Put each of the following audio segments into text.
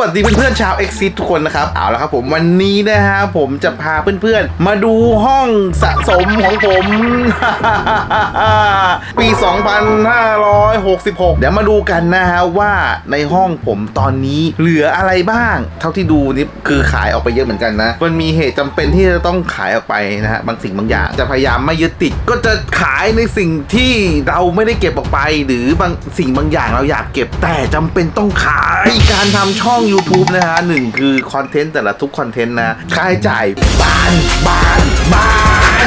วัสดีเพื่อนๆชาว e x i t ทุกคนนะครับ เอาละครับผมวันนี้นะฮะผมจะพาเพื่อนๆ มาดูห้องสะสมของผม ปี 2566 เดี๋ยวมาดูกันนะฮะว่าในห้องผมตอนนี้เหลืออะไรบ้าง เท่าที่ดูนี่คือขายออกไปเยอะเหมือนกันนะ มันมีเหตุจำเป็นที่จะต้องขายออกไปนะฮะบางสิ่งบางอย่าง จะพยายามไม่ยึดติด ก็จะขายในสิ่งที่เราไม่ได้เก็บออกไป หรือบางสิ่งบางอย่างเราอยากเก็บแต่จำเป็นต้องขายการทำช่อง YouTube นะฮะหนึ่งคือคอนเทนต์แต่ละทุกคอนเทนต์นะค่าใช้จ่ายบานบานบา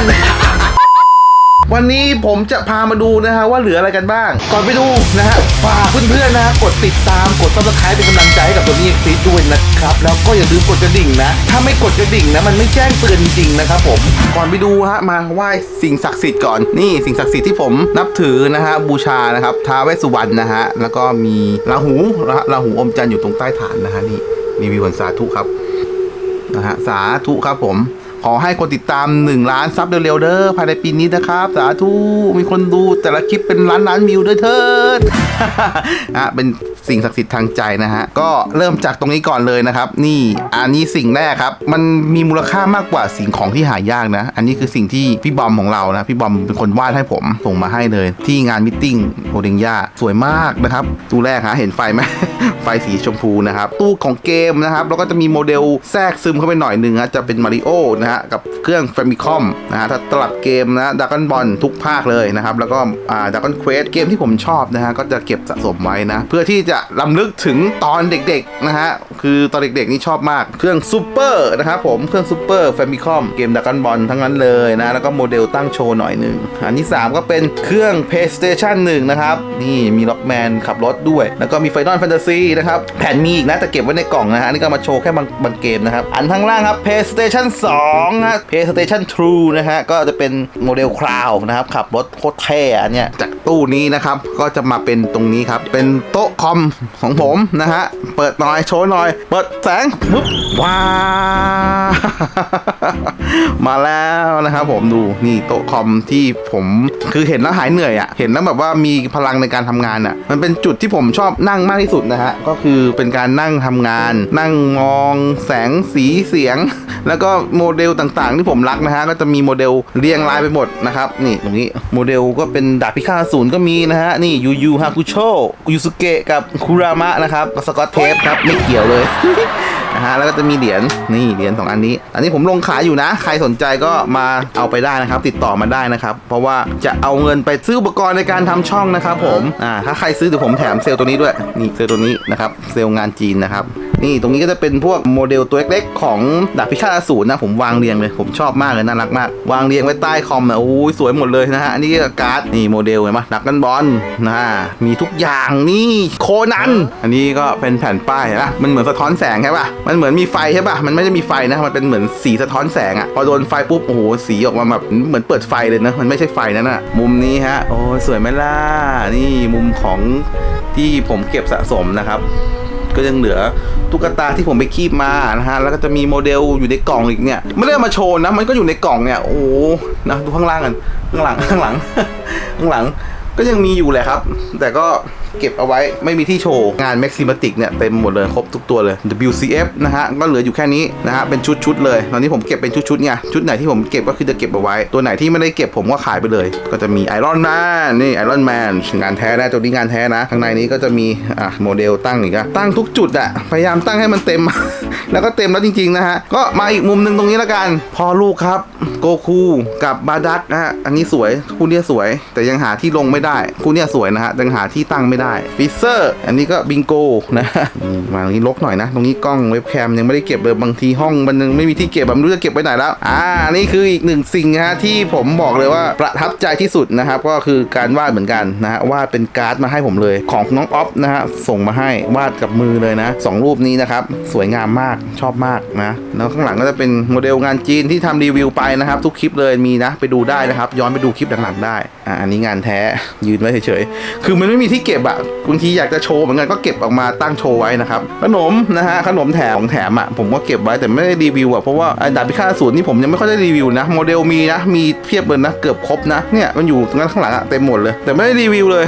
น วันนี้ผมจะพามาดูนะฮะว่าเหลืออะไรกันบ้าง ก่อนไปดูนะฮะฝากเพื่อนๆนะกดติดตามกดซับสไครต์เป็นกำลังใจให้กับตัวนี้เอ็กซีด้วยนะครับ แล้วก็อย่าลืมกดกระดิ่งนะ ถ้าไม่กดกระดิ่งนะมันไม่แจ้งเตือนจริงๆนะครับผมก่อนไปดูฮะมาไหว้สิ่งศักดิ์สิทธิ์ก่อนนี่สิ่งศักดิ์สิทธิ์ที่ผมนับถือนะฮะบูชานะครับท้าวเวสสุวรรณนะฮะแล้วก็มีราหูนะฮะราหูอมจันทร์อยู่ตรงใต้ฐานนะฮะนี่รีวิววันสาธุครับนะฮะสาธุครับผม ขอให้คนติดตาม 1 ล้านซับเร็วๆเด้อภายในปีนี้นะครับ สาธุมีคนดูแต่ละคลิปเป็นล้านล้านวิวด้วยเถิดอะเป็น สิ่งศักดิ์สิทธิ์ทางใจนะฮะ ก็เริ่มจากตรงนี้ก่อนเลยนะครับ นี่อันนี้สิ่งแรกครับ มันมีมูลค่ามากกว่าสิ่งของที่หายากนะ อันนี้คือสิ่งที่พี่บอมของเรานะพี่บอมเป็นคนวาดให้ผมส่งมาให้เลย ที่งานมิทติ้งโอเดงย่าสวยมากนะครับตู้แรกฮะเห็นไฟไหมไฟสีชมพูนะครับ ตู้ของเกมนะครับแล้วก็จะมีโมเดลแทรกซึมเข้าไปหน่อยหนึ่งฮะจะเป็นมาริโอนะฮะกับเครื่อง f a m i c o m นะฮะถ้าตลับเกมนะดัก o n บอลทุกภาคเลยนะครับ แล้วก็อ่าดัก o n เควสเกมที่ผมชอบนะฮะก็จะเก็บสะสมไว้นะ เพื่อที่จะลำลึกถึงตอนเด็กๆนะฮะ คือตอนเด็กๆนี่ชอบมาก เครื่องซูเปอร์นะครับผม เครื่องซูเปอร์ f a m i c o m เกมดัก o n บอลทั้งนั้นเลยนะ แล้วก็โมเดลตั้งโชว์หน่อยหนึ่ง อันที่ 3 ก็เป็นเครื่อง PlayStation 1 นะครับ นี่มีล็อกแมนขับรถด้วย แล้วก็มี Final Fantasy นะครับ แผ่นมีอีกนะแต่เก็บไว้ในกล่องนะฮะนี่ก็มาโชว์แค่บางบางเกมนะครับ อันข้างล่างครับ PlayStation 2ฮะ PlayStation 2นะฮะ ก็จะเป็นโมเดลคราวนะครับ ขับรถโคตรเท่อันเนี่ยจาก ตู้นี้นะครับ ก็จะมาเป็นตรงนี้ครับ เป็นโต๊ะคอมของผมนะฮะ เปิดหน่อยโชว์หน่อย เปิดแสงปุ๊บว้ามาแล้วนะครับผมดูนี่โต๊ะคอมที่ผมคือเห็นแล้วหายเหนื่อยอะ่ะ เห็นแล้วแบบว่ามีพลังในการทำงานอะ่ะ มันเป็นจุดที่ผมชอบนั่งมากที่สุดนะฮะ ก็คือเป็นการนั่งทำงาน นั่งมองแสงสีเสียง แล้วก็โมเดลต่างๆ ที่ผมรักนะฮะก็จะมีโมเดลเรียงรายไปหมดนะครับนี่ตรงนี้โมเดลก็เป็นดาบพิฆาตสูรก็มีนะฮะ นี่ยูยูฮาคุโชยูสุเกะกับคุรามะนะครับสกอตเทปครับ ไม่เกี่ยวเลย นะฮะแล้วก็จะมีเหรียญนี่เหรียญสองอันนี้ อันนี้ผมลงขายอยู่นะ ใครสนใจก็มาเอาไปได้นะครับ ติดต่อมาได้นะครับ เพราะว่าจะเอาเงินไปซื้ออุปกรณ์ในการทำช่องนะครับ ผมอ่าถ้าใครซื้อเดี๋ยวผมแถมเซลล์ตัวนี้ด้วยนี่เซลล์ตัวนี้นะครับเซลล์งานจีนนะครับนี่ตรงนี้ก็จะเป็นพวกโมเดลตัวเล็กๆของดาบพิฆาตอสูรนะผมวางเรียงเลยผมชอบมากเลยน่ารักมาก วางเรียงไว้ใต้คอมนะโอ้ยสวยหมดเลยนะฮะอันนี้ก็การ์ดนี่โมเดลเห็นไหมดักกันบอลนะมีทุกอย่างนี่โคนันอันนี้ก็เป็นแผ่นป้ายนะมันเหมือนสะท้อนแสงใช่ป่ะมันเหมือนมีไฟใช่ป่ะมันไม่ได้มีไฟนะ มันเป็นเหมือนสีสะท้อนแสงอะพอโดนไฟปุ๊บ โอ้โห สีออกมาแบบเหมือนเปิดไฟเลยนะ มันไม่ใช่ไฟนั่นอะมุมนี้ฮะ โอ้สวยไหมล่ะ นี่มุมของที่ผมเก็บสะสมนะครับ ก็ยังเหลือตุ๊กตาที่ผมไปคีบมานะฮะ แล้วก็จะมีโมเดลอยู่ในกล่องอีกเนี่ย ไม่ได้มาโชว์นะ มันก็อยู่ในกล่องเนี่ย โอ้นะดูข้างล่างกัน ข้างหลัง ข้างหลัง ข้างหลัง ก็ยังมีอยู่แหละครับ แต่ก็ เก็บเอาไว้ไม่มีที่โชว์ งาน Maximatic เนี่ยเต็มหมดเลยครบทุกตัวเลย WCF นะฮะก็เหลืออยู่แค่นี้นะฮะเป็นชุดๆเลย ตอนนี้ผมเก็บเป็นชุดๆไงชุดไหนที่ผมเก็บก็คือจะเก็บเอาไว้ ตัวไหนที่ไม่ได้เก็บผมก็ขายไปเลย ก็จะมี Iron Man นี่ Iron Man งานแท้นะตัวนี้งานแท้นะข้างในนี้ก็จะมีอะโมเดลตั้งอีกอะตั้งทุกจุดอะพยายามตั้งให้มันเต็ม แล้วก็เต็มแล้วจริงๆนะฮะก็มาอีกมุมหนึ่งตรงนี้ละกันพอลูกครับโกคูกับบาดักนะฮะอันนี้สวยคู่นี้สวย แต่ยังหาที่ลงไม่ได้คู่นี้สวยนะฮะยังหาที่ตั้งไม่ได้ฟิเซอร์อันนี้ก็บิงโกนะมาตรงนี้ลกหน่อยนะ ตรงนี้กล้องเว็บแคมยังไม่ได้เก็บเลยบางทีห้องมันยังไม่มีที่เก็บแบบไม่รู้จะเก็บไว้ไหนแล้วอ่านี่คืออีกหนึ่งสิ่งนะฮะที่ผมบอกเลยว่าประทับใจที่สุดนะครับก็คือการวาดเหมือนกันนะฮะวาดเป็นการ์ดมาให้ผมเลย ของน้องออฟนะฮะส่งมาให้วาดกับมือเลยนะสองรูปนี้นะครับสวยงามมากชอบมากนะแล้วข้างหลังก็จะเป็นโมเดลงานจีนที่ทำรีวิวไปนะครับ ทุกคลิปเลยมีนะ ไปดูได้นะครับ ย้อนไปดูคลิปหลังๆได้อ่าอันนี้งานแท้ยืนไว้เฉยๆคือมันไม่มีที่เก็บอะบางทีอยากจะโชว์เหมือนกันก็เก็บออกมาตั้งโชว์ไว้นะครับขนมนะฮะขนมแถมของแถมอะผมก็เก็บไว้แต่ไม่ได้รีวิวอะเพราะว่าไอ้ดาบพิฆาตอสูรนี่ผมยังไม่ค่อยได้รีวิวนะโมเดลมีนะมีเพียบเลยนะเกือบครบนะเนี่ยมันอยู่ตรงนั้นข้างหลังอะเต็มหมดเลย แต่ไม่ได้รีวิวเลย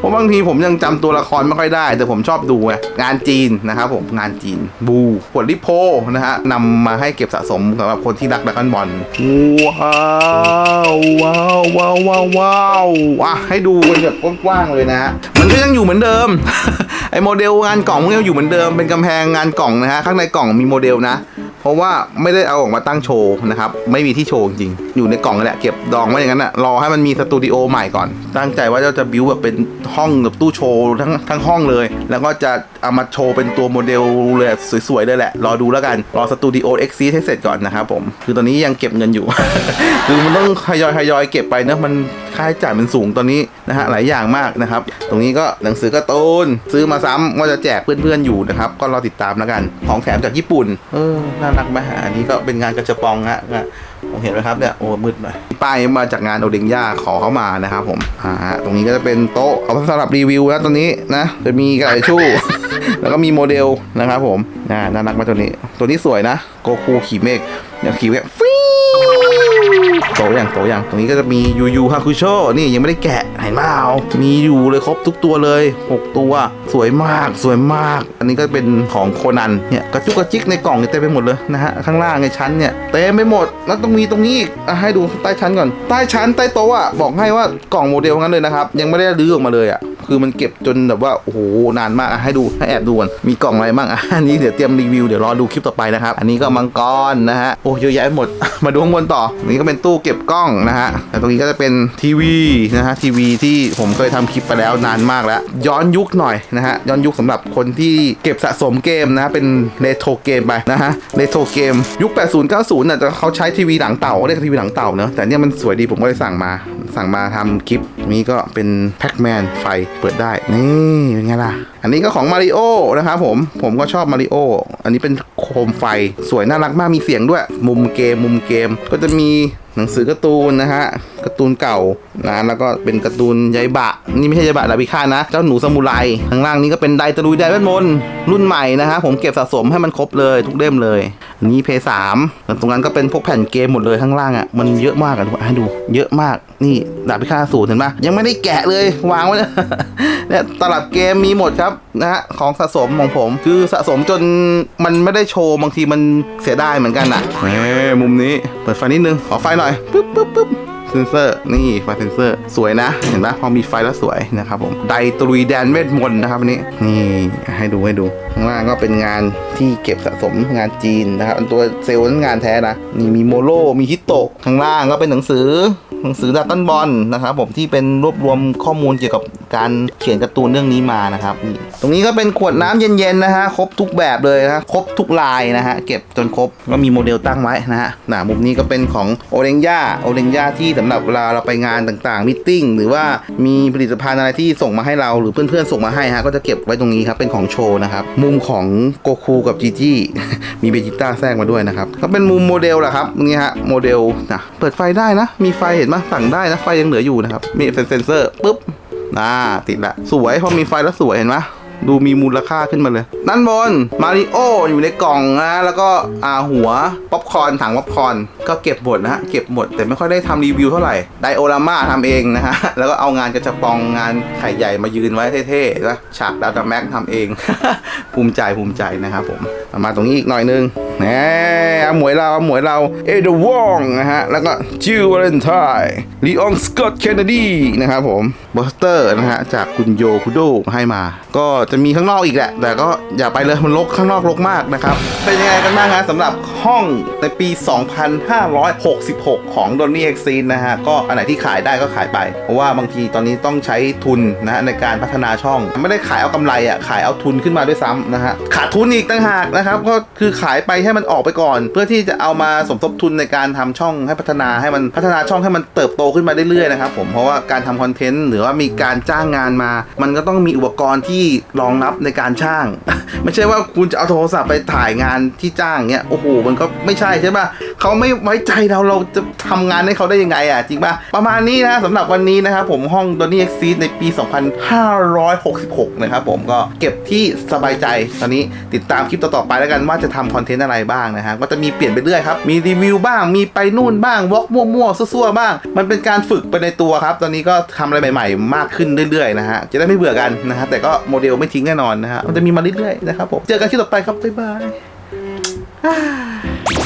เพราะบางทีผมยังจำตัวละครไม่ค่อยได้ แต่ผมชอบดูไงงานจีนนะครับผมงานจีนบูขวดลิโพนะฮะนำมาให้เก็บสะสมสำหรับคนที่รักดักกันบอลว้าวว้าวว้าวว้าวว้าวอะให้ดูกันแบบกว้างๆเลยนะฮะมันก็ยังอยู่เหมือนเดิม ไอโมเดลงานกล่องมันก็ยังอยู่เหมือนเดิมเป็นกำแพงงานกล่องนะฮะข้างในกล่องมีโมเดลนะ เพราะว่าไม่ได้เอาออกมาตั้งโชว์นะครับไม่มีที่โชว์จริงอยู่ในกล่องนั่นแหละเก็บดองไว้อย่างนั้นอะรอให้มันมีสตูดิโอใหม่ก่อน ตั้งใจว่าจะจะบิวแบบเป็นห้องแบบตู้โชว์ทั้งทั้งห้องเลย แล้วก็จะเอามาโชว์เป็นตัวโมเดลเลยสวยๆเลยแหละ รอดูแล้วกันรอสตูดิโอเอ็กซีให้เสร็จก่อนนะครับผมคือตอนนี้ยังเก็บเงินอยู่ คือมันต้องทยอยทยอยเก็บไปเนะมันค่าใช้จ่ายมันสูงตอนนี้นะฮะหลายอย่างมากนะครับ ตรงนี้ก็หนังสือการ์ตูนซื้อมาซ้ำว่าจะแจกเพื่อนๆอยู่นะครับ ก็รอติดตามแล้วกัน ของแถมจากญี่ปุ่น เออ น่ารักไหมอันนี้ก็เป็นงานกระจะปองฮะผมเห็นไหมครับเนี่ยโอ้มืดหน่อยป้ายมาจากงานโอเดงย่าขอเข้ามานะครับผมอ่าตรงนี้ก็จะเป็นโต๊ะเอาสำหรับรีวิวนะตัวนี้นะจะมีกระดาษชู่แล้วก็มีโมเดลนะครับผมน่ารักไหมตัวนี้ ตัวนี้สวยนะโกคูขี่เมฆเดี๋ยวขี่เมฆฟิ โตอย่างโตอย่างตรงนี้ก็จะมียูยูฮาคุโชนี่ยังไม่ได้แกะเห็นเปล่ามีอยู่เลยครบทุกตัวเลย 6 ตัว สวยมากสวยมาก อันนี้ก็เป็นของโคนันเนี่ยกระจุกกระจิกในกล่องเนี่ยเต็มไปหมดเลยนะฮะข้างล่างในชั้นเนี่ยเต็มไปหมดแล้วต้องมีตรงนี้อีกอะให้ดูใต้ชั้นก่อนใต้ชั้นใต้โต๊ะอะบอกให้ว่ากล่องโมเดลงั้นเลยนะครับยังไม่ได้รื้อออกมาเลยอะ คือมันเก็บจนแบบว่าโอ้โหนานมากอะให้ดูให้แอบดูก่อนมีกล่องอะไรบ้างอะอันนี้เดี๋ยวเตรียมรีวิวเดี๋ยวรอดูคลิปต่อไปนะครับอันนี้ก็มังกรนะฮะโอ้เยอะแยะหมด มาดูข้างบนต่ออันนี้ก็เป็นตู้เก็บกล้องนะฮะแต่ตรงนี้ก็จะเป็นทีวีนะฮะทีวีที่ผมเคยทำคลิปไปแล้วนานมากแล้ว ย้อนยุคหน่อยนะฮะย้อนยุคสำหรับคนที่เก็บสะสมเกมนะฮะเป็นเรโทรเกมไปนะฮะเรโทรเกมยุค 80 90น่ะแต่เขาใช้ทีวีหลังเต่าเขาเรียกทีวีหลังเต่าเนอะแต่เนี่ยมันสวยดีผมก็เลยสั่งมา สั่งมาทำคลิปนี้ก็เป็นแพ็กแมนไฟเปิดได้นี่เป็นไงล่ะ อันนี้ก็ของมาริโอนะครับผมผมก็ชอบมาริโออันนี้เป็นโคมไฟสวยน่ารักมากมีเสียงด้วย มุมเกมมุมเกมก็จะมีหนังสือการ์ตูนนะฮะ การ์ตูนเก่านะแล้วก็เป็นการ์ตูนยายบะ นี่ไม่ใช่ยายบะดาบิฆานะ เจ้าหนูซามูไรข้างล่างนี้ก็เป็นไดตะลุยไดเวทมนต์รุ่นใหม่นะฮะผมเก็บสะสมให้มันครบเลยทุกเล่มเลยอันนี้เพย์สามแล้วตรงนั้นก็เป็นพวกแผ่นเกมหมดเลยข้างล่างอะมันเยอะมากอะทุกคนให้ดู เยอะมากนี่ดาบพิฆาตศูนย์เห็นปะยังไม่ได้แกะเลยวางไว้เลยเนี่ยตลับเกมมีหมดครับนะฮะของสะสมของผมคือสะสมจนมันไม่ได้โชว์บางทีมันเสียดายเหมือนกันอะเฮ้มุมนี้เปิดไฟนิดนึงขอไฟหน่อยปึ๊บปึ๊บปึ๊บ เซนเซอร์นี่ไฟเซนเซอร์สวยนะ เห็นปะพอมีไฟแล้วสวยนะครับผมไดตรุยแดนเวทมนต์นะครับอันนี้นี่ให้ดูให้ดูข้างล่างก็เป็นงานที่เก็บสะสมงานจีนนะครับอันตัวเซลล์นั้นงานแท้นะนี่มีโมโลมีฮิตโตะข้างล่างก็เป็นหนังสือหนังสือดัตตันบอลนะครับผมที่เป็นรวบรวมข้อมูลเกี่ยวกับการเขียนการ์ตูนเรื่องนี้มานะครับนี่ตรงนี้ก็เป็นขวดน้ำเย็นๆนะฮะครบทุกแบบเลยนะครบทุกลายนะฮะเก็บจนครบก็มีโมเดลตั้งไว้นะฮะหน้ามุมนี้ก็เป็นของโอเ n งย่าโอเ n งย่าที่สำหรับเวลาเราไปงานต่างๆมิทติ้งหรือว่ามีผลิตภัณฑ์อะไรที่ส่งมาให้เราหรือเพื่อนๆส่งมาให้ฮะก็จะเก็บไว้ตรงนี้ครับเป็นของโชว์นะครับมุมของโกคูกับจีจี้มีเบจิต้าแทรกมาด้วยนะครับก็เป็นมุมโมเดลแหละครับนี่ฮะโมเดลนะเปิดไฟได้นะ มีไฟเห็นไหมสั่งได้นะไฟยังเหลืออยู่นะครับมีเซ็นเซอร์ปุ๊บอ่าติดละสวยพอมีไฟแล้วสวยเห็นไหมดูมีมูลค่าขึ้นมาเลย ด้านบนมาริโออยู่ในกล่องนะแล้วก็อ่าหัวป๊อปคอร์นถังป๊อปคอร์นก็เก็บหมดนะฮะ เก็บหมด แต่ไม่ค่อยได้ทำรีวิวเท่าไหร่ ไดโอรามาทำเองนะฮะ แล้วก็เอางานกระจะปองงานไข่ใหญ่มายืนไว้เท่ๆนะฉากดาวดาแม็กทำเอง ภูมิใจภูมิใจนะครับผม มาตรงนี้อีกหน่อยนึงแหมอาหมวยเราอาหมวยเรา เอเดวองนะฮะ แล้วก็จิวเวเลนไทน์ลีอองสกอตเคนเนดีนะครับผมบอสเตอร์นะฮะ จากคุณโยคุโดให้มา ก็จะมีข้างนอกอีกแหละ แต่ก็อย่าไปเลยมันรกข้างนอกรกมากนะครับ เป็นยังไงกันบ้างฮะสำหรับห้องในปี2566 ของ d o n n y e x e นะฮะ ก็อันไหนที่ขายได้ก็ขายไป เพราะว่าบางทีตอนนี้ต้องใช้ทุนนะฮะในการพัฒนาช่อง ไม่ได้ขายเอากำไรอะ ขายเอาทุนขึ้นมาด้วยซ้ำนะฮะ ขาดทุนอีกต่างหากนะครับ ก็คือขายไปให้มันออกไปก่อน เพื่อที่จะเอามาสมทบทุนในการทำช่องให้พัฒนาให้มันพัฒนาช่องให้มันเติบโตขึ้นมาเรื่อยๆนะครับผม เพราะว่าการทำคอนเทนต์หรือว่ามีการจ้างงานมา มันก็ต้องมีอุปกรณ์ที่รองรับในการช่าง ไม่ใช่ว่าคุณจะเอาโทรศัพท์ไปถ่ายงานที่จ้างเงี้ย โอ้โห มันก็ไม่ใช่ใช่ป่ะเขาไม่ไว้ใจเราเราจะทำงานให้เขาได้ยังไงอะจริงป่ะประมาณนี้นะสำหรับวันนี้นะครับผมห้อง d o n n y X ในปี 2566 นะครับผมก็เก็บที่สบายใจตอนนี้ติดตามคลิปต่อๆไปแล้วกันว่าจะทำคอนเทนต์อะไรบ้างนะฮะก็จะมีเปลี่ยนไปเรื่อยครับ มีรีวิวบ้าง มีไปนู่นบ้างวอล์กมั่วๆซั่วๆบ้าง มันเป็นการฝึกไปในตัวครับ ตอนนี้ก็ทำอะไรใหม่ ๆ มากขึ้นเรื่อยๆนะฮะจะได้ไม่เบื่อกันนะฮะแต่ก็โมเดลไม่ทิ้งแน่นอนนะฮะมันจะมีมาเรื่อยๆนะครับผมเจอกันคลิปต่อไปครับบ๊ายบาย